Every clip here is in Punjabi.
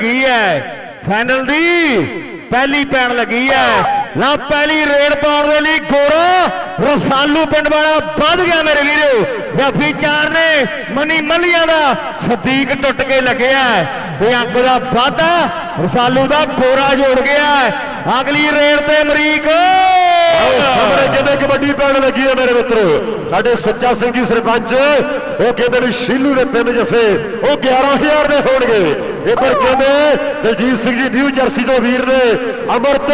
ਲੱਗੀ ਹੈ। ਫਾਈਨਲ ਦੀ ਪਹਿਲੀ ਪੈਣ ਲੱਗੀ ਹੈ। ਲਾ ਪਹਿਲੀ ਰੇਡ ਪਾਉਣ ਦੇ ਲਈ ਗੋਰਾ ਰਸਾਲੂ ਪਿੰਡ ਵਾਲਾ ਵੱਧ ਗਿਆ ਮੇਰੇ ਵੀਰੋ। ਜੱਫੀ ਚਾਰ ਨੇ, ਮਨੀ ਮੱਲੀਆਂ ਦਾ ਸਦੀਕ ਟੁੱਟ ਕੇ ਲੱਗਿਆ ਤੇ ਅੰਕ ਦਾ ਵਾਧਾ, ਰਸਾਲੂ ਦਾ ਗੋਰਾ ਜੋੜ ਗਿਆ ਅਗਲੀ ਰੇਡ ਤੇ ਅਮਰੀਕ। ਸਾਹਮਣੇ ਕਹਿੰਦੇ ਕਬੱਡੀ ਪੈਣ ਲੱਗੀ ਹੈ ਮੇਰੇ ਮਿੱਤਰੋ। ਸਾਡੇ ਸੱਚਾ ਸਿੰਘ ਜੀ ਸਰਪੰਚ, ਉਹ ਕਹਿੰਦੇ ਵੀ ਸ਼ੀਲੂ ਦੇ ਤਿੰਨ ਜਫੇ, ਉਹ 11000 ਦੇ ਹੋਣਗੇ। ਇੱਧਰ ਕਹਿੰਦੇ? ਦਲਜੀਤ ਸਿੰਘ ਜੀ ਨਿਊ ਜਰਸੀ ਤੋਂ ਵੀਰ ਨੇ। ਅਮਰਤ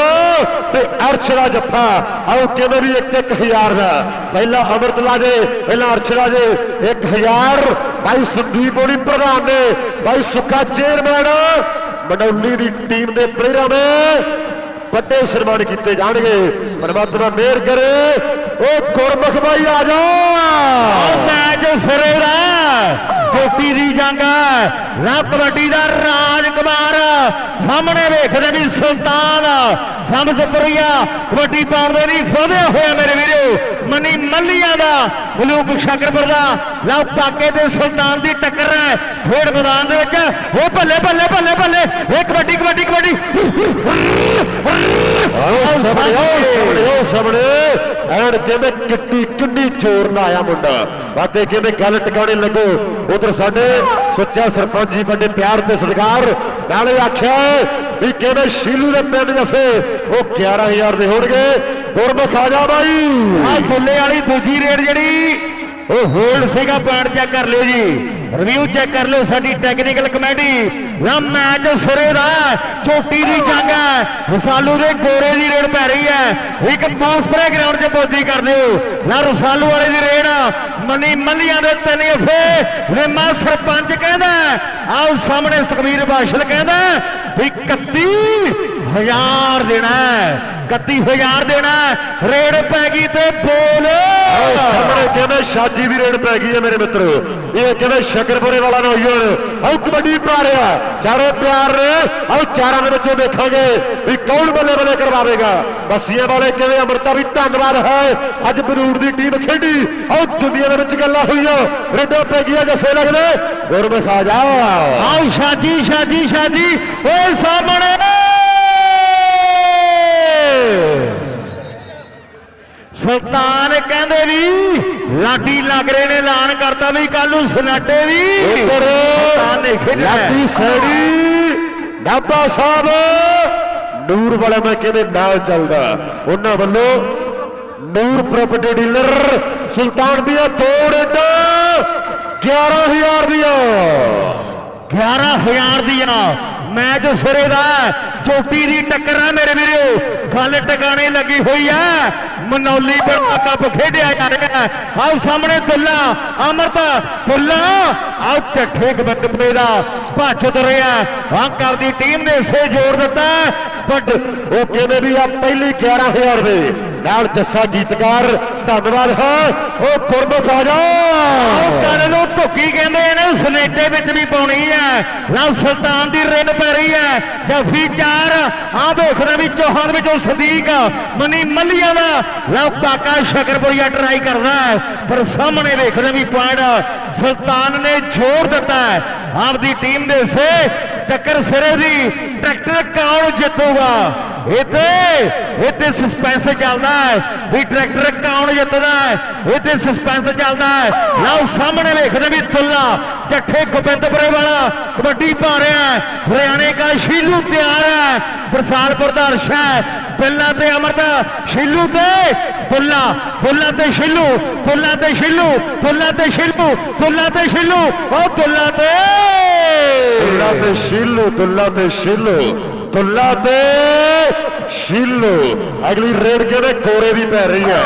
ਤੇ ਅਰਸ਼ ਦਾ ਜੱਫਾ ਆਓ ਕਹਿੰਦੇ ਵੀ? 1000 ਦਾ। ਪਹਿਲਾ ਅਮਰਤ ਲਾ ਪਹਿਲਾ ਅਰਸ਼ ਲਾ 1000 ਭਾਈ ਸੰਦੀਪ ਹੋਣੀ ਪ੍ਰਧਾਨ ਨੇ। ਭਾਈ ਸੁੱਖਾ ਚੇਅਰਮੈਨ ਮੰਡੌਲੀ ਦੀ ਟੀਮ ਦੇ ਪਲੇਅਰਾਂ ਨੇ। ਵੱਡੇ ਸਨਮਾਨ ਕੀਤੇ ਜਾਣਗੇ। ਪਰਮਾਤਮਾ ਮਿਹਰ ਕਰੇ। ਉਹ ਗੁਰਮੁਖ ਭਾਈ ਆ ਜਾ ਮੈਚ ਸਿਰੇ ਦਾ। ਚੋਟੀ ਦੀ ਜੰਗ ਰਾ ਕਬੱਡੀ ਦਾ ਰਾਜਕੁਮਾਰ ਸਾਹਮਣੇ ਵੇਖਦੇ ਵੀ ਸੁਲਤਾਨ। ਸਮਝਪੁਰੀਆ ਕਬੱਡੀ ਪਾਉਣ ਨਹੀਂ ਫੋਦਿਆ ਹੋਇਆ ਮੇਰੇ ਵੀਰੋ। ਮਨੀ ਮੱਲੀਆਂ ਦਾ ਮਲੂਕ ਸ਼ਕਰਪੁਰ ਦਾ। ਲਓ ਕਾਕੇ ਤੇ ਸੁਲਤਾਨ ਦੀ ਟੱਕਰ ਹੈ। ਖੇਡ ਮੈਦਾਨ ਦੇ ਵਿੱਚ। ਉਹ ਭੱਲੇ ਭੱਲੇ ਭੱਲੇ ਭੱਲੇ। ਇਹ ਕਬੱਡੀ ਕਬੱਡੀ ਕਬੱਡੀ। ਆਓ, ਸਾਹਮਣੇ ਆਓ, ਸਾਹਮਣੇ। ਆਓ ਸਾਹਮਣੇ ਕਿੱਡੀ ਕਿੰਨੀ ਚੋਰ ਨਾ ਆਇਆ ਮੁੰਡਾ। ਬਾਤੇ ਕਹਿੰਦੇ ਗੱਲ ਟਿਕਾਣੇ ਲੱਗੋ, ਉਧਰ ਸਾਡੇ ਸੁੱਚਾ ਸਰਪੰਚ ਜੀ ਵੱਡੇ ਪਿਆਰ ਤੇ ਸਤਿਕਾਰ ਨਾਲੇ ਆਖਿਆ ਵੀ ਕਿਵੇਂ ਸ਼ੀਲੂ ਦੇ ਪਿੰਡ ਜਫੇ ਉਹ 11000 ਦੇ ਹੋਣਗੇ। ਗੁਰਮੁਖ ਆ ਜਾ ਬਾਈ। ਆ ਬੁੱਲੇ ਵਾਲੀ ਦੂਜੀ ਰੇਡ ਜਿਹੜੀ, ਉਹ ਹੋਲਡ ਸੀਗਾ ਪੁਆਇੰਟ ਚੈੱਕ ਕਰ ਲਿਓ ਜੀ। ਰਿਵਿਊ ਚੈੱਕ ਕਰ ਲਓ ਸਾਡੀ ਟੈਕਨੀਕਲ ਕਮੇਟੀ ਨਾ ਮੈਚ ਸਿਰੇ ਦਾ ਚੋਟੀ ਦੀ ਜੰਗ ਹੈ। ਰਸਾਲੂ ਦੇ ਗੋਰੇ ਦੀ ਰੇਡ ਪੈ ਰਹੀ ਹੈ। ਇੱਕ ਬਾਸ ਪਰੇ ਗਰਾਊਂਡ 'ਚ ਬੋਦੀ ਕਰ ਦਿਓ। ਨਾ ਰਸਾਲੂ ਵਾਲੇ ਦੀ ਰੇਡ, ਮੰਨੀ ਮੰਨੀਆਂ ਦੇ ਤਿੰਨ ਅਫੇ ਰੇਮਾ ਸਰਪੰਚ ਕਹਿੰਦਾ ਆਓ ਸਾਹਮਣੇ ਸੁਖਵੀਰ ਬਾਸ਼ਲ ਕਹਿੰਦਾ ਵੀ 31 1000 ਦੇਣਾ हज़ार देना रेड पै गई तो बोल। हाँ, सामने कहते शाजी भी रेड पै है मेरे मित्रो। ये कहते शकरपुरे वाला नौजवान आओ हाँ, कबड्डी पा रहा चारों प्यार ने आओ चारों के बच्चों देखा भी कौन बल्ले बल्ले करवाएगा बसिया वाले कहते अमृता भी धनबाद है। अज बरूर की टीम खेली आओ दुनिया के गल हुई रेडो पै गई जफे लगने। गुरबखा जाओ आओ शाजी शाजी शाजी ओ सामने। ਸੁਲਤਾਨ ਕਹਿੰਦੇ ਵੀ ਲਾਡੀ ਲੱਗ ਰਹੇ ਨੇ ਐਲਾਨ ਕਰਤਾ ਵੀ ਕੱਲ ਨੂੰ ਸਨਾਟੇ ਵੀ। ਉੱਪਰ ਸੁਲਤਾਨ ਨੇ ਖੇਡਣਾ ਹੈ। ਲਾਡੀ ਸੈਣੀ ਡਾਬਾ ਸਾਹਿਬ ਨੂਰ ਵਾਲਾ ਮੈਂ ਕਹਿੰਦੇ ਨਾਲ ਚੱਲਦਾ। ਉਹਨਾਂ ਵੱਲੋਂ ਨੂਰ ਪ੍ਰਾਪਰਟੀ ਡੀਲਰ ਸੁਲਤਾਨ ਦੀਆਂ ਦੋ ਰੇਡਾਂ 11000 ਦੀਆਂ। 11000 ਦੀਆਂ। ਮੈਚ ਸਿਰੇ ਦਾ ਚੋਟੀ ਦੀ ਟੱਕਰ ਹੈ ਮੇਰੇ ਵੀਰੋ, ਗੱਲ ਟਿਕਾਣੇ ਲੱਗੀ ਹੋਈ ਹੈ ਮਨੌਲੀ ਪਰ ਕੱਪ ਖੇਡਿਆ ਜਾ ਰਿਹਾ ਆਓ ਸਾਹਮਣੇ ਦੁੱਲਾ ਅਮਰਤ ਦੁੱਲਾ। ਆਓ ਠੱਠੇ ਗਬੰਦਪੇ ਦਾ ਭੱਜ ਤੁਰਿਆ ਅੰਕਰ ਦੀ ਟੀਮ ਨੇ ਸੇ ਜੋੜ ਦਿੱਤਾ। ਬਟ ਉਹ ਕਹਿੰਦੇ ਵੀ ਆ ਪਹਿਲੀ 11000 ਦੇ ਨਾਲ ਜੱਸਾ ਗੀਤਕਾਰ ਧੰਨਵਾਦ ਹੈ। ਉਹ ਗੁਰਮੁਖ ਆ ਜਾ। ਆਓ ਕਰਨ ਨੂੰ ਧੁੱਕੀ ਕਹਿੰਦੇ ਇਹਨੂੰ ਸਨੇਟੇ ਵਿੱਚ ਵੀ ਪਾਉਣੀ ਹੈ ਲਓ ਸੁਲਤਾਨ ਦੀ ਰਿੰਨ ਪੈ ਰਹੀ ਹੈ ਜਫੀ ਚਾਰ ਆ ਵੇਖਦੇ ਵੀ ਚੌਹਾਨ ਵਿੱਚੋਂ ਸਦੀਕ ਮਨੀ ਮੱਲੀਆਂ ਦਾ। ਲਓ ਕਾਕਾ ਸ਼ਕਰਪੁਰੀਆ ਟਰਾਈ ਕਰਦਾ ਪਰ ਸਾਹਮਣੇ ਵੇਖਦੇ ਵੀ ਪੁਆਇੰਟ ਸੁਲਤਾਨ ਨੇ ਛੋੜ ਦਿੱਤਾ ਆਪਦੀ ਟੀਮ ਦੇ ਸੇ, ਟੱਕਰ ਸਿਰੇ ਦੀ, ਟਰੈਕਟਰ ਕੌਣ ਜਿੱਤੂਗਾ? ਇੱਥੇ ਇੱਥੇ ਸਸਪੈਂਸ ਚੱਲਦਾ ਹੈ। ਵੀ ਟਰੈਕਟਰ ਕੌਣ ਜਿੱਤਦਾ ਹੈ? ਇੱਥੇ ਸਸਪੈਂਸ ਚੱਲਦਾ ਹੈ। ਲਓ ਸਾਹਮਣੇ ਵੇਖਦੇ ਵੀ ਦੁੱਲਾ ਜੱਠੇ ਗੋਬਿੰਦਪੁਰੇ ਵਾਲਾ, ਕਬੱਡੀ ਪਾ ਰਿਹਾ ਹੈ। ਹਰਿਆਣੇ ਦਾ ਸ਼ੀਲੂ ਤਿਆਰ ਹੈ। ਬਰਸਾਲਪੁਰ ਦਾ ਅਰਸ਼ਾ ਹੈ। ਬਿੱਲਾ ਤੇ ਅਮਰਤ, ਸ਼ੀਲੂ ਤੇ ਦੁੱਲਾ ਦੁੱਲਾ ਤੇ ਸ਼ੀਲੂ ਦੁੱਲਾ ਤੇ ਸ਼ੀਲੂ ਦੁੱਲਾ ਤੇ ਸ਼ੀਲੂ ਦੁੱਲਾ ਤੇ ਸ਼ੀਲੂ, ਉਹ ਦੁੱਲਾ ਤੇ ਦੁੱਲਾ ਤੇ ਸ਼ੀਲੂ ਦੁੱਲਾ ਤੇ ਸ਼ੀਲੂ। ਦੁੱਲਾ ਤੇ ਅਗਲੀ ਰੇਡ ਕਹਿੰਦੇ ਕੋਰੇ ਦੀ ਪੈ ਰਹੀ ਹੈ।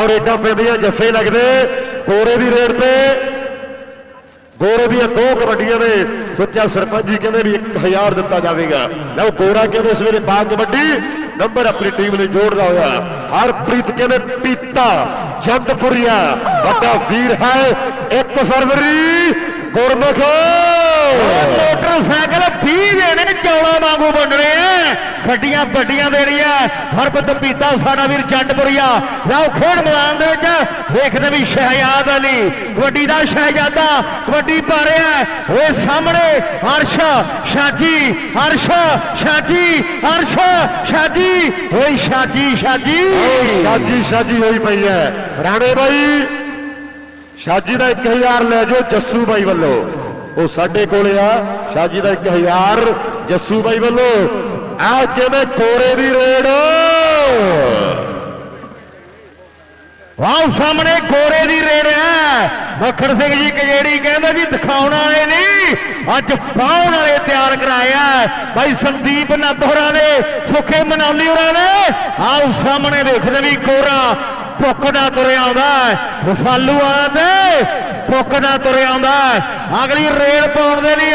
ਔਰ ਏਡਾ ਪੈਂਦੀਆਂ ਜੱਫੇ ਲੱਗਦੇ। ਕੋਰੇ ਦੀ ਰੇਡ ਤੇ ਗੋਰੇ ਦੀਆਂ ਦੋ ਕਬੱਡੀਆਂ ਨੇ। ਸੋਚਿਆ ਸਰਪੰਚ ਜੀ ਕਹਿੰਦੇ ਵੀ 1000 ਦਿੱਤਾ ਜਾਵੇਗਾ। ਲਓ, ਗੋਰਾ ਕਹਿੰਦੇ ਸਵੇਰੇ ਬਾਗ ਕਬੱਡੀ। ਨੰਬਰ ਆਪਣੀ ਟੀਮ ਨੇ ਜੋੜਦਾ ਹੋਇਆ। ਹਰਪ੍ਰੀਤ ਕਹਿੰਦੇ ਪੀਤਾ ਜੰਦਪੁਰੀਆ ਵੱਡਾ ਵੀਰ ਹੈ। 1 ਫਰਵਰੀ, ਗੁਰਮੁਖ। ਮੋਟਰਸਾਈਕਲ 20 ਦੇਣੇ ਚੌਲਾ ਵਾਂਗੂ ਵੰਡਣੇ। ਗੱਡੀਆਂ ਵੱਡੀਆਂ ਦੇਣੀਆਂ। ਹਰਬਤ ਪੀਤਾ ਸਾਡਾ ਵੀਰ ਜੱਟਪੁਰੀਆ ਲਓ ਖੇਡ ਮੈਦਾਨ ਦੇ ਵਿੱਚ ਵੇਖਦੇ ਵੀ ਸ਼ਹਿਜ਼ਾਦ ਅਲੀ, ਕਬੱਡੀ ਦਾ ਸ਼ਹਿਜ਼ਾਦਾ, ਕਬੱਡੀ ਪਾ ਰਿਹਾ ਓਏ ਸਾਹਮਣੇ ਅਰਸ਼ ਸ਼ਾਜੀ ਅਰਸ਼ ਸ਼ਾਜੀ ਅਰਸ਼ ਸ਼ਾਜੀ। ਓਏ ਸ਼ਾਜੀ ਸ਼ਾਜੀ। ਸ਼ਾਜੀ ਸ਼ਾਜੀ ਹੋਈ ਪਈ ਹੈ। ਰਾਣੇ ਬਾਈ, ਸ਼ਾਜੀ ਦਾ 1000 ਲੈ ਜਾਓ ਜੱਸੂ ਬਾਈ ਵੱਲੋਂ। ਉਹ ਸਾਡੇ ਕੋਲੇ ਆ। ਸ਼ਾਜੀ ਦਾ 1000 ਜੱਸੂ ਬਾਈ ਵੱਲੋਂ। ਆ ਕਿਵੇਂ ਕੋਰੇ ਦੀ ਰੇਡ। ਵਾਹ ਸਾਹਮਣੇ ਗੋਰੇ ਦੀ ਰੇੜ ਹੈ। ਮੱਖਣ ਸਿੰਘ ਜੀ ਕਜੇੜੀ ਕਹਿੰਦੇ ਵੀ ਦਿਖਾਉਣ ਵਾਲੇ ਨਹੀਂ ਅੱਜ ਪਾਉਣ ਵਾਲੇ ਤਿਆਰ ਕਰਾਇਆ ਭਾਈ ਸੰਦੀਪ ਨਦੋਰਾ ਨੇ ਸੁਖੇ ਮਨਾਲੀ ਹੋਰਾਂ ਨੇ ਆਓ, ਸਾਹਮਣੇ ਵੇਖਦੇ ਵੀ ਕੋਰਾ ਪੁੱਕਦਾ ਤੁਰਿਆ ਆਉਂਦਾ ਰਸਾਲੂ ਵਾਲਾ ਤੇ ਪੁੱਕਦਾ ਤੁਰਿਆ ਆਉਂਦਾ ਅਗਲੀ ਰੇਡ ਪਾਉਣ ਦੇ ਲਈ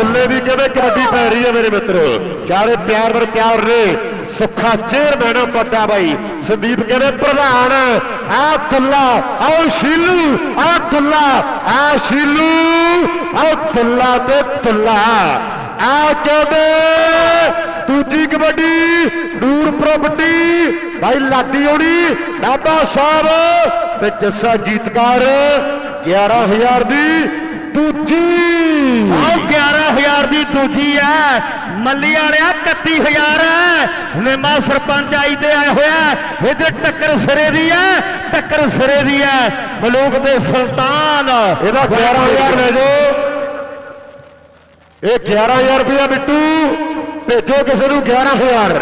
ਅਮਰੀਕ ਆਓ ਖੁੱਲੇ ਦੀ ਕਿਵੇਂ ਕਬੱਡੀ ਪੈ ਰਹੀ ਹੈ ਮੇਰੇ ਮਿੱਤਰੋ। ਚਾਰੇ ਪਿਆਰ ਵਰ ਪਿਆਰ ਨੇ। ਸੁੱਖਾ ਚੇਅਰਮੈਨ ਪੱਟਾ ਬਾਈ। ਸੰਦੀਪ ਕਹਿੰਦੇ ਪ੍ਰਧਾਨ ਆ ਤੁੱਲਾ ਆਓ ਸ਼ੀਲੂ ਆ ਤੁੱਲਾ ਆ ਸ਼ੀਲੂ ਆਓ ਤੁੱਲਾ ਤੇ ਤੁੱਲਾ ਆ ਕਹਿੰਦੇ ਦੂਜੀ ਕਬੱਡੀ ਨੂਰ ਪ੍ਰਾਪਰਟੀ ਭਾਈ ਲਾਡੀ ਹੋਣੀ ਡਾਬਾ ਸਾਹਿਬ ਤੇ ਜੱਸਾ ਜੀਤਕਾਰ 11000 ਦੀ ਦੂਜੀ। ਆਹ 11000 ਦੀ ਦੂਜੀ ਹੈ ਮੱਲੀ ਵਾਲਿਆ 31000 ਹੈ ਨਿਮਾ ਸਰਪੰਚ ਆਈ ਤੇ ਆਇਆ ਹੋਇਆ। ਇਧਰ ਟੱਕਰ ਸਿਰੇ ਦੀ ਹੈ ਟੱਕਰ ਸਿਰੇ ਦੀ ਹੈ ਮਲੂਕ ਦੇ ਸੁਲਤਾਨ। ਇਹਦਾ 11000 ਲੈ ਜਾਓ। ਇਹ 11000 ਰੁਪਇਆ ਬਿੱਟੂ ਭੇਜੋ ਕਿਸੇ ਨੂੰ 11000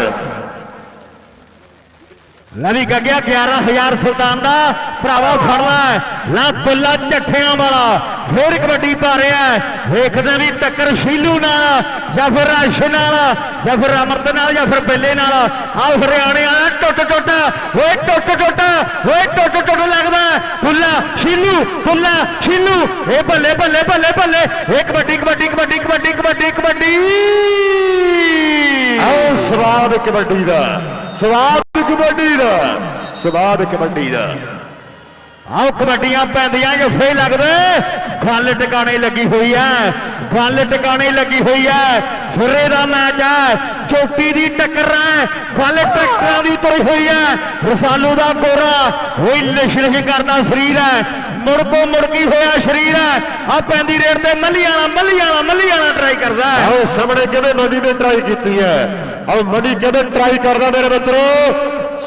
ਲਵੀ ਗੱਗਿਆ 11000 ਸੁਲਤਾਨ ਦਾ। ਭਰਾਵਾ, ਫੜ ਲੈ। ਲਾ ਤੁੱਲਾ ਝੱਠਿਆਂ ਵਾਲਾ। ਫੇਰ ਕਬੱਡੀ ਪਾ ਰਿਹਾ ਵੇਖਦੇ ਵੀ ਟੱਕਰ ਸ਼ੀਲੂ ਨਾਲ, ਜਾਂ ਫਿਰ ਰਾਸ਼ਨ ਨਾਲ, ਜਾਂ ਫਿਰ ਅਮਰਤ ਨਾਲ, ਜਾਂ ਫਿਰ ਬਿੱਲੇ ਨਾਲ। ਆਹ ਹਰਿਆਣੇ ਵਾਲਾ ਟੁੱਟ ਟੁੱਟ। ਓਏ ਟੁੱਟ ਟੁੱਟ, ਓਏ ਟੁੱਟ ਟੁੱਟ ਲੱਗਦਾ ਤੁੱਲਾ ਸ਼ੀਲੂ ਤੁੱਲਾ ਸ਼ੀਲੂ। ਇਹ ਬੱਲੇ ਬੱਲੇ ਬੱਲੇ ਬੱਲੇ। ਇਹ ਕਬੱਡੀ ਕਬੱਡੀ ਕਬੱਡੀ ਕਬੱਡੀ ਕਬੱਡੀ ਕਬੱਡੀ। ਆਓ ਸਵਾਦ ਕਬੱਡੀ ਦਾ। ਸਵਾਦ ਕਬੱਡੀ ਦਾ। ਸਵਾਦ ਕਬੱਡੀ ਦਾ। ਆਓ ਕਬੱਡੀਆਂ ਪੈਂਦੀਆਂ ਜੱਫੇ ਲੱਗਦੇ ਗੱਲ ਟਿਕਾਣੇ ਲੱਗੀ ਹੋਈ ਐ ਗੱਲ ਟਿਕਾਣੇ ਲੱਗੀ ਹੋਈ ਐ ਸੁਰੇ ਦਾ ਮੈਚ ਐ ਚੋਟੀ ਦੀ ਟੱਕਰ ਐ ਗੱਲ ਟਰੈਕਟਰਾਂ ਦੀ ਤੁਰੀ ਹੋਈ ਐ ਰਸਾਲੂ ਦਾ ਗੋਰਾ, ਹੋਈ ਲਿਸ਼ ਲਿਸ਼ ਕਰਦਾ ਸਰੀਰ ਹੈ ਮੁੜਕੋ ਮੁੜਕੀ ਹੋਇਆ ਸਰੀਰ ਹੈ ਆ ਪੈਂਦੀ ਰੇਡ ਤੇ ਮੱਲੀ ਜਾਣਾ ਮੱਲੀ ਮੱਲੀਆਣਾ ਮੱਲੀ ਮੱਲੀਆਣਾ ਟਰਾਈ ਕਰਦਾ ਹੈ। ਆਓ ਸਾਹਮਣੇ ਕਿਵੇਂ ਮਨੀ ਨੇ ਟਰਾਈ ਕੀਤੀ ਹੈ? ਆਓ ਮਨੀ ਕਿਵੇਂ ਟਰਾਈ ਕਰਦਾ ਮੇਰੇ ਮਿੱਤਰੋ?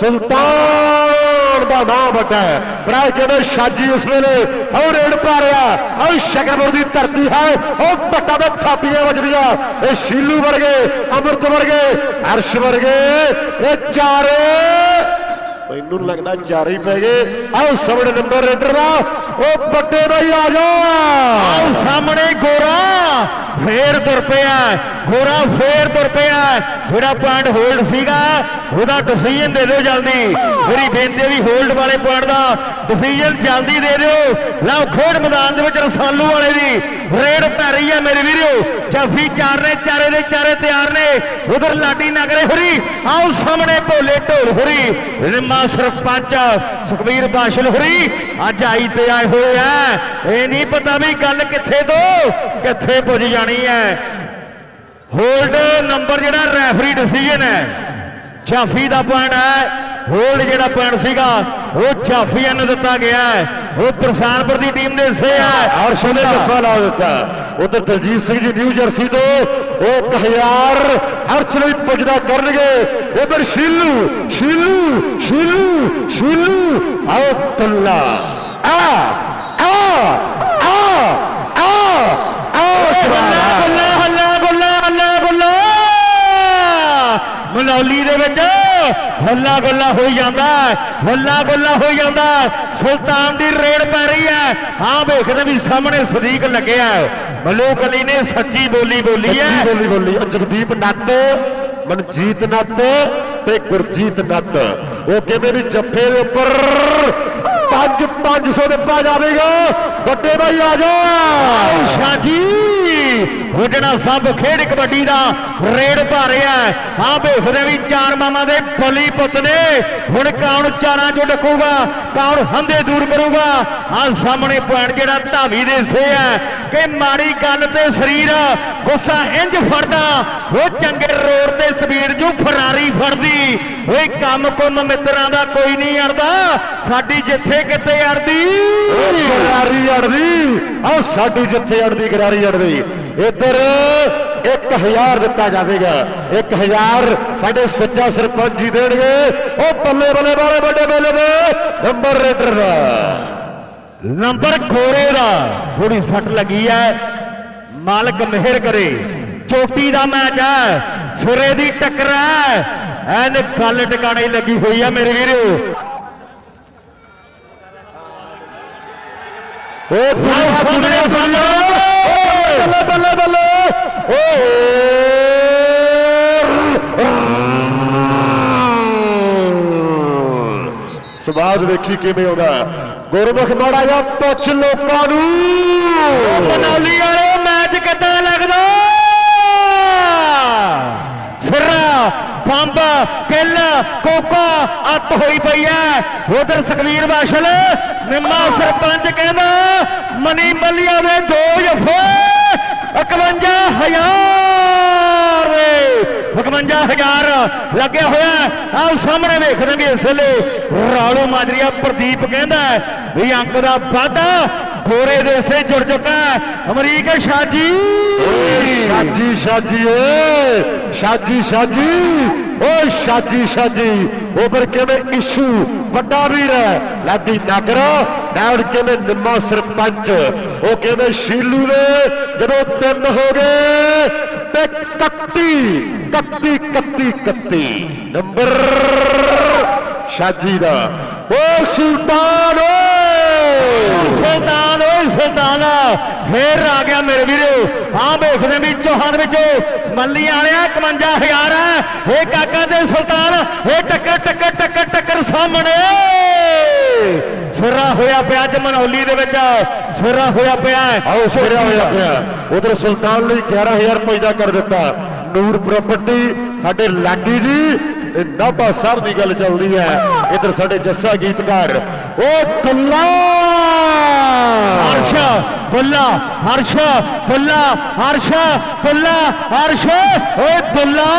ਸੁਲਤਾਨ! ਦਾ ਨਾਮ ਵੱਡਾ ਹੈ? ਭਰਾ ਕਿਵੇਂ ਸ਼ਾਜੀ ਉਸ ਵੇਲੇ ਆਓ ਰੇਡ ਪਾ ਰਿਹਾ ਆਓ ਸ਼ਕਰਪੁਰ ਦੀ ਧਰਤੀ ਹੈ ਉਹ ਪੱਟਾ ਦੇ ਥਾਪੀਆਂ ਵੱਜਦੀਆਂ। ਇਹ ਸ਼ੀਲੂ ਵਰਗੇ ਅਮਰਤ ਵਰਗੇ ਅਰਸ਼ ਵਰਗੇ ਇਹ ਚਾਰੇ। ਮੈਨੂੰ ਲੱਗਦਾ ਚਾਰ ਹੀ ਪੈ ਗਏ। ਆਓ ਸਾਹਮਣੇ ਨੰਬਰ ਰੇਡਰ ਦਾ। ਉਹ ਵੱਡੇ ਭਾਈ ਆ ਜਾਓ ਆਓ ਸਾਹਮਣੇ ਗੋਰਾ ਫੇਰ ਤੁਰ ਪਿਆ। ਗੋਰਾ ਫੇਰ ਤੁਰ ਪਿਆ। ਜਿਹੜਾ ਪੁਆਇੰਟ ਹੋਲਡ ਸੀਗਾ, ਉਹਦਾ ਡਿਸੀਜਨ ਦੇ ਦਿਓ ਜਲਦੀ। ਮੇਰੀ ਬੇਨਤੀ ਹੈ ਵੀ ਹੋਲਡ ਵਾਲੇ ਪੁਆਇੰਟ ਦਾ ਡਿਸੀਜਨ ਜਲਦੀ ਦੇ ਦਿਓ। ਲਓ, ਖੇਡ ਮੈਦਾਨ ਦੇ ਵਿੱਚ ਰਸਾਲੂ ਵਾਲੇ ਦੀ ਰੇਡ ਪੈ ਰਹੀ ਹੈ ਮੇਰੇ ਵੀਰੋ। ਜਾਫੀ ਚਾਰ ਨੇ ਚਾਰੇ ਦੇ ਚਾਰੇ ਤਿਆਰ ਨੇ। ਉਧਰ ਲਾਡੀ ਨਗਰੇ ਹੋਰੀ ਆਓ ਸਾਹਮਣੇ ਭੋਲੇ ਢੋਲ ਹੋਰੀ। ਰਿਮਾ ਸਰਪੰਚ ਸੁਖਬੀਰ ਬਾਸ਼ਲ ਹੋਰੀ। ਅੱਜ ਆਈ ਤੇ ਆਏ ਹੋਏ ਆ। ਇਹ ਨਹੀਂ ਪਤਾ ਵੀ ਗੱਲ ਕਿੱਥੇ ਤੋਂ ਕਿੱਥੇ ਪੁੱਜ ਜਾਣੀ ਹੈ। ਹੋਲਡ ਨੰਬਰ ਜਿਹੜਾ ਰੈਫਰੀ ਡਿਸੀਜਨ ਹੈ ਜਾਫੀ ਦਾ ਪੁਆਇੰਟ ਹੈ। ਹੋਲਡ ਜਿਹੜਾ ਪੁਆਇੰਟ ਸੀਗਾ ਉਹ ਜਾਫੀਆਂ ਨੂੰ ਦਿੱਤਾ ਗਿਆ ਹੈ। ਉਹ ਪ੍ਰਸਾਨਪੁਰ ਦੀ ਟੀਮ ਨੇ ਸੇ ਹੈ ਅਰਸ਼ ਨੇ ਜੱਫਾ ਲਾ ਦਿੱਤਾ। ਉਧਰ ਦਲਜੀਤ ਸਿੰਘ ਜੀ ਨਿਊ ਜਰਸੀ ਤੋਂ ਉਹ 1000 ਅਰਸ਼ ਲਈ ਪੁੱਜਦਾ ਕਰਨਗੇ। ਇਧਰ ਸ਼ੀਲੂ ਸ਼ੀਲੂ ਸ਼ੀਲੂ ਸ਼ੀਲੂ ਆਓ ਤੁੱਲਾ ਆ ਆ ਆ ਆ ਆ ਗੁੱਲਾ ਗੁੱਲਾ ਹੱਲਾ ਗੁੱਲਾ ਹੱਲਾ ਗੁੱਲਾ। ਮਨੌਲੀ ਦੇ ਵਿੱਚ ਹੱਲਾ ਗੁੱਲਾ ਹੋਈ ਜਾਂਦਾ। ਹੱਲਾ ਗੁੱਲਾ ਹੋਈ ਜਾਂਦਾ। ਸੁਲਤਾਨ ਦੀ ਰੇਡ ਪੈ ਰਹੀ ਹੈ। ਆਹ ਵੇਖਦੇ ਵੀ ਸਾਹਮਣੇ ਸਦੀਕ ਲੱਗਿਆ। ਮਲੂਕ ਅਲੀ ਨੇ ਸੱਚੀ ਬੋਲੀ ਬੋਲੀ ਸੱਚੀ ਹੈ। ਬੋਲੀ ਬੋਲੀ। ਉਹ ਜਗਦੀਪ ਨੱਤ ਮਨਜੀਤ ਨੱਤ ਤੇ ਗੁਰਜੀਤ ਨੱਤ। ਉਹ ਕਹਿੰਦੇ ਵੀ ਜੱਫੇ ਦੇ ਉੱਪਰ 5 500 ਦਿੱਤਾ ਜਾਵੇਗਾ। ਵੱਡੇ ਭਾਈ ਆ ਜਾਓ ਸ਼ਾਜੀ ਹੁਜਣਾ ਸਭ ਖੇਡ ਕਬੱਡੀ ਦਾ ਰੇਡ ਪਾ ਰਿਹਾ ਹੈ ਵੇਖਦੇ ਵੀ ਚਾਰ ਮਾਮਾ ਦੇ ਬਲੀ ਪੁੱਤ ਨੇ। ਹੁਣ ਕੌਣ ਚਾਰਾਂ ਚੋਂ ਡਕੂਗਾ ਕੌਣ ਹੰਦੇ ਦੂਰ ਕਰੂਗਾ। ਆਹ ਸਾਹਮਣੇ ਪੁਆਇੰਟ ਜਿਹੜਾ ਧਾਵੀ ਦੇ ਸੇ ਹੈ। ਕਿ ਮਾੜੀ ਗੱਲ ਤੇ ਸਰੀਰ ਗੁੱਸਾ ਇੰਜ ਫੜਦਾ, ਉਹ ਚੰਗੇ ਰੋਡ ਤੇ ਸਪੀਡ ਜੂ ਫਰਾਰੀ ਫੜਦੀ। ਓਏ ਕੰਮ ਕੁੰਮ ਮਿੱਤਰਾਂ ਦਾ ਕੋਈ ਨਹੀਂ ਅੜਦਾ, ਸਾਡੀ ਜਿੱਥੇ ਕਿਤੇ ਅੜਦੀ। ਗਰਾਰੀ ਅੜਦੀ ਆ ਸਾਡੀ ਜਿੱਥੇ ਅੜਦੀ, ਗਰਾਰੀ ਅੜਦੀ। ਇੱਧਰ 1000 ਦਿੱਤਾ ਜਾਵੇਗਾ 1000 ਸਾਡੇ ਸੱਚਾ ਸਰਪੰਚ ਜੀ ਦੇਣਗੇ। ਉਹ ਬੱਲੇ ਬੱਲੇ ਵਾਲੇ ਵੱਡੇ ਬੱਲੇ ਦੇ ਨੰਬਰ ਰੇਡਰ ਦਾ। ਨੰਬਰ ਖੋਰੇ ਦਾ। ਥੋੜੀ ਸੱਟ ਲੱਗੀ ਐ। ਮਾਲਕ ਮਿਹਰ ਕਰੇ। ਚੋਟੀ ਦਾ ਮੈਚ ਐ। ਸਿਰੇ ਦੀ ਟੱਕਰ ਐ। ਐਨ ਗੱਲ ਟਿਕਾਣੇ ਲੱਗੀ ਹੋਈ ਐ ਮੇਰੇ ਵੀਰੋ। ਦੁਨੀਆ ਦੁਨੀਆ ਦੁਨੀਆ ਬੱਲੇ ਬੱਲੇ ਬੱਲੇ। ਓ। ਸਵਾਦ ਵੇਖੀ ਕਿਵੇਂ ਆਉਂਦਾ। ਗੁਰਮੁਖ ਮਾੜਾ ਜਾਂ ਪੁੱਛ ਲੋਕਾਂ ਨੂੰ। ਮਨੌਲੀ ਵਾਲੇ ਮੈਚ ਕਿੱਦਾਂ ਲੱਗਦਾ? ਸਿਰਾ ਬੰਬ ਕਿੱਲ, ਕੋਕਾ, ਅੱਤ ਹੋਈ ਪਈ ਐ। ਉਧਰ ਸੁਖਵੀਰ ਬਾਸ਼ਲ ਨਿੰਮਾ ਸਰਪੰਚ ਕਹਿੰਦਾ ਮਨੀ ਮੱਲੀਆ ਦੇ ਦੋ ਜਫੇ 51000 51000 ਲੱਗਿਆ ਹੋਇਆ ਆਹ ਸਾਹਮਣੇ ਵੇਖਦੇ ਵੀ ਇਸ ਵੇਲੇ। ਰਾਲੋ ਮਾਜਰੀਆ ਪ੍ਰਦੀਪ ਕਹਿੰਦਾ ਵੀ ਅੰਕ ਦਾ ਵਾਧਾ ਗੋਰੇ ਦੇ ਸੇ ਜੁੜ ਚੁੱਕਾ ਅਮਰੀਕ ਸ਼ਾਜੀ। ਸ਼ਾਜੀ ਸ਼ਾਜੀ ਏ ਸ਼ਾਜੀ ਸ਼ਾਜੀ। ਓ ਸ਼ਾਜੀ ਸ਼ਾਜੀ। ਉਹ ਪਰ ਕਿਵੇਂ ਇਸ਼ੂ? ਵੱਡਾ ਵੀਰ ਹੈ। ਲਾਡੀ ਨਗਰ ਨਾਲ ਕਿਵੇਂ ਨਿੰਮਾ ਸਰਪੰਚ? ਉਹ ਕਿਵੇਂ ਸ਼ੀਲੂ ਨੇ? ਜਦੋਂ ਤਿੰਨ ਹੋ ਗਏ, ਤੇ 31 31 31 31 ਨੰਬਰ ਸ਼ਾਜੀ ਦਾ। ਓ ਸੁਲਤਾਨ ਓਏ ਸੁਲਤਾਨ ਓਏ ਸੁਲਤਾਨ। ਫੇਰ ਆ ਗਿਆ ਮੇਰੇ ਵੀਰੋ। ਆਹ ਵੇਖਦੇ ਵੀ ਚੌਹਾਨ ਵਿੱਚੋਂ। ਮੱਲੀ ਵਾਲਿਆ 51000 ਹੈ ਇਹ ਕਾਕਾ ਤੇ ਸੁਲਤਾਨ ਇਹ ਟੱਕਰ ਟੱਕਰ ਟੱਕਰ ਟੱਕਰ ਸਾਹਮਣੇ। ਸਿਰਾ ਹੋਇਆ ਪਿਆ ਅੱਜ ਮਨੌਲੀ ਦੇ ਵਿੱਚ। ਸਿਰਾ ਹੋਇਆ ਪਿਆ। ਆਓ ਸੋਰਿਆ ਹੋਇਆ ਪਿਆ। ਉਧਰ ਸੁਲਤਾਨ ਲਈ 11000 ਰੁਪਏ ਦਾ ਕਰ ਦਿੱਤਾ। ਨੂਰ ਪ੍ਰਾਪਰਟੀ ਸਾਡੇ ਲਾਡੀ ਜੀ ਨਾਭਾ ਸਾਹਿਬ ਦੀ ਗੱਲ ਚੱਲਦੀ ਹੈ। ਇਧਰ ਸਾਡੇ ਜੱਸਾ ਗੀਤਕਾਰ ਉਹ ਕੱਲਾ ਹਰਸ਼, ਬੁੱਲਾ ਹਰਸ਼ ਬੁੱਲਾ ਹਰਸ਼ ਬੁੱਲਾ, ਹਰਸ਼ ਓਏ ਦੁੱਲਾ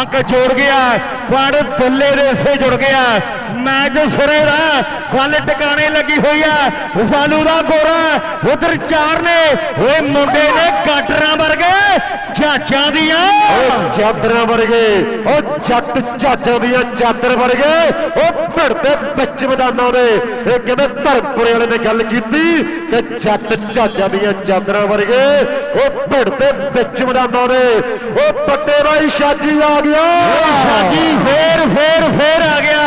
ਅੰਕ ਜੋੜ ਗਿਆ। ਪਰ ਦੁੱਲੇ ਦੇ ਸੇ ਜੁੜ ਗਿਆ। ਮੈਚ ਸਿਰੇ ਦਾ ਗੱਲ ਟਿਕਾਣੇ ਲੱਗੀ ਹੋਈ ਆ ਰਸਾਲੂ ਦਾ ਗੋਰਾ ਉਧਰ ਚਾਰ ਨੇ ਓਏ ਮੁੰਡੇ ਨੇ ਕਾਟਰਾਂ ਵਰਗੇ ਚਾਚਾਂ ਦੀਆਂ। ਉਹ ਚਾਦਰਾਂ ਵਰਗੇ ਉਹ ਜੱਟ ਚਾਚਾਂ ਦੀਆਂ ਚਾਦਰ ਵਰਗੇ। ਉਹ ਭਿੜਦੇ ਵਿੱਚ ਮੈਦਾਨਾਂ ਦੇ। ਇਹ ਕਿਵੇਂ ਧਰਮਪੁਰੇ ਵਾਲੇ ਨੇ ਗੱਲ ਕੀਤੀ ਕਿ ਜੱਟ ਚਾਚਾਂ ਦੀਆਂ ਚਾਦਰਾਂ ਵਰਗੇ ਉਹ ਭਿੜਦੇ ਵਿੱਚ ਮੈਦਾਨਾਂ ਦੇ। ਉਹ ਵੱਡੇ ਬਾਈ ਸ਼ਾਜੀ ਆ ਗਿਆ। ਸਾਜੀ ਫੇਰ ਫੇਰ ਫੇਰ ਆ ਗਿਆ।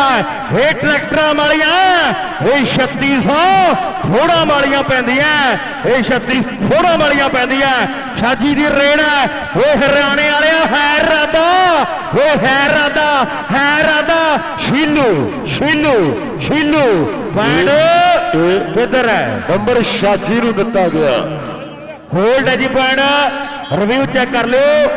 ਇਹ ਟਰੈਕਟਰਾਂ ਵਾਲੀਆਂ ਇਹ 3600 ਫੋੜਾਂ ਵਾਲੀਆਂ ਪੈਂਦੀਆਂ। ਇਹ 36 ਫੋੜਾਂ ਵਾਲੀਆਂ ਪੈਂਦੀਆਂ। ਸਾਜੀ ਦੀ ਰੇੜ ਹੈ। ਓਏ ਹਰਿਆਣੇ ਵਾਲਿਆ ਹੈ ਰਾਦਾ। ਓਏ ਹੈ ਰਾਦਾ ਹੈ ਰਾਦਾ। ਸ਼ੀਲੂ ਸ਼ੀਲੂ ਸ਼ੀਲੂ ਪੈਣ ਕਿੱਧਰ ਹੈ? ਨੰਬਰ ਸ਼ਾਜੀ ਨੂੰ ਦਿੱਤਾ ਗਿਆ। ਹੋਲਡ ਹੈ ਜੀ ਪੁਆਇੰਟ ਰਿਵਿਊ ਚੈੱਕ ਕਰ ਲਿਓ।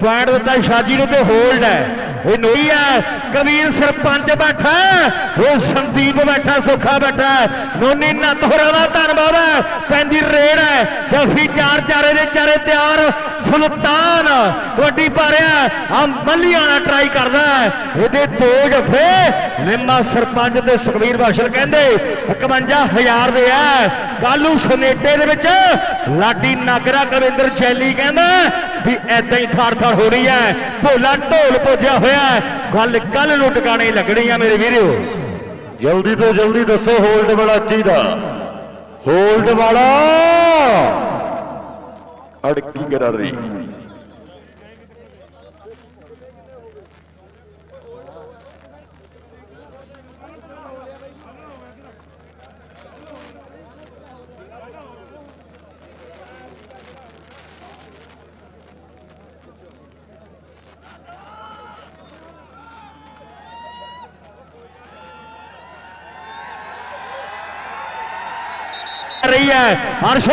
ਪੁਆਇੰਟ ਦਿੱਤਾ ਸ਼ਾਜੀ ਨੂੰ ਤੇ ਹੋਲਡ ਹੈ ਇਹ ਨੋਈ ਹੈ ਕਬੀਰ ਸਰਪੰਚ ਬੈਠਾ ਹੈ, ਉਹ ਸੰਦੀਪ ਬੈਠਾ ਸੁੱਖਾ ਬੈਠਾ ਹੈ। ਨੋਨੀ ਨੱਤ ਹੋਰਾਂ ਦਾ ਧੰਨਵਾਦ ਹੈ ਪੈਂਦੀ ਰੇੜ ਹੈ ਜਫੀ ਚਾਰ ਚਾਰੇ ਦੇ ਚਾਰੇ ਤਿਆਰ ਸੁਲਤਾਨ, ਕਬੱਡੀ ਪਾ ਆ ਮੱਲੀਆਂ ਨਾਲ ਟਰਾਈ ਕਰਦਾ ਇਹਦੇ ਦੋ ਜਫੇ ਨਿੰਮਾ ਸਰਪੰਚ ਤੇ ਸੁਖਵੀਰ ਬਾਸ਼ਲ ਕਹਿੰਦੇ 51000 ਦੇ ਆ। ਕਾਲੂ ਸਨੇਟੇ ਦੇ ਵਿੱਚ ਲਾਡੀ ਨਾਗਰਾ ਕਵਿੰਦਰ ਚੈਲੀ ਕਹਿੰਦਾ ਵੀ ਐਦਾਂ ਹੀ ਥਾਰ ਥਾਰ ਹੋ ਰਹੀ ਹੈ। ਭੋਲਾ ਢੋਲ ਪੁੱਜਿਆ ਹੋਇਆ ਗੱਲ ਕੱਲ ਨੂੰ ਟਿਕਾਣੇ ਲੱਗਣੀ ਆ ਮੇਰੇ ਵੀਰੋ। ਜਲਦੀ ਤੋਂ ਜਲਦੀ ਦੱਸੋ ਹੋਲਡ ਵਾਲਾ ਕਿਹਦਾ? ਹੋਲਡ ਵਾਲਾ ਅੜਕੀ ਗਰਾਰੀ ਰਹੀ ਹੈ ਹਰਸ਼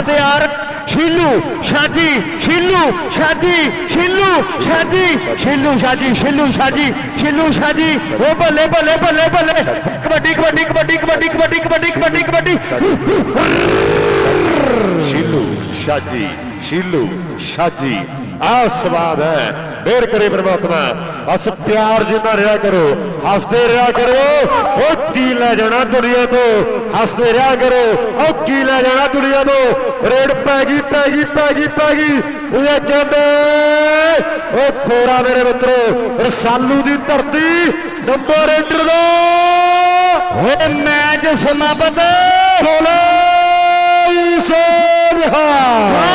ਤਿਆਰ ਸ਼ੀਲੂ ਸ਼ਾਜੀ ਸ਼ੀਲੂ ਸ਼ਾਜੀ ਸ਼ੀਲੂ ਸ਼ਾਜੀ ਸ਼ੀਲੂ ਸ਼ਾਜੀ ਸ਼ੀਲੂ ਸ਼ਾਜੀ ਸ਼ੀਲੂ ਸ਼ਾਜੀ ਉਹ ਬੱਲੇ ਬੱਲੇ ਬੱਲੇ ਬੱਲੇ ਕਬੱਡੀ ਕਬੱਡੀ ਕਬੱਡੀ ਕਬੱਡੀ ਕਬੱਡੀ ਕਬੱਡੀ ਕਬੱਡੀ ਕਬੱਡੀ ਸ਼ੀਲੂ ਸ਼ਾਜੀ ਸ਼ੀਲੂ ਸ਼ਾਜੀ ਆ ਸਵਾਦ ਹੈ ਫੇਰ ਕਰੇ ਪ੍ਰਮਾਤਮਾ ਬਸ ਪਿਆਰ ਜਿੰਨਾ ਰਿਹਾ ਕਰੋ ਹੱਸਦੇ ਰਿਹਾ ਕਰੋ ਉਹ ਕੀ ਲੈ ਜਾਣਾ ਦੁਨੀਆ ਤੋਂ ਹੱਸਦੇ ਰਿਹਾ ਕਰੋ। ਉਹ ਕੀ ਲੈ ਜਾਣਾ ਦੁਨੀਆ ਤੋਂ ਰੇਡ ਪੈ ਗਈ ਪੈ ਗਈ ਪੈ ਗਈ ਪੈ ਗਈ। ਉਹ ਕਹਿੰਦੇ ਉਹ ਖੋਰਾ ਮੇਰੇ ਮਿੱਤਰੋ ਰਸਾਲੂ ਦੀ ਧਰਤੀ ਨੰਬਰ ਇੰਟਰ ਦਾ ਓਏ ਮੈਚ ਸਮਾਪਤ। ਹੋਲੇ ਸੋ ਰਿਹਾ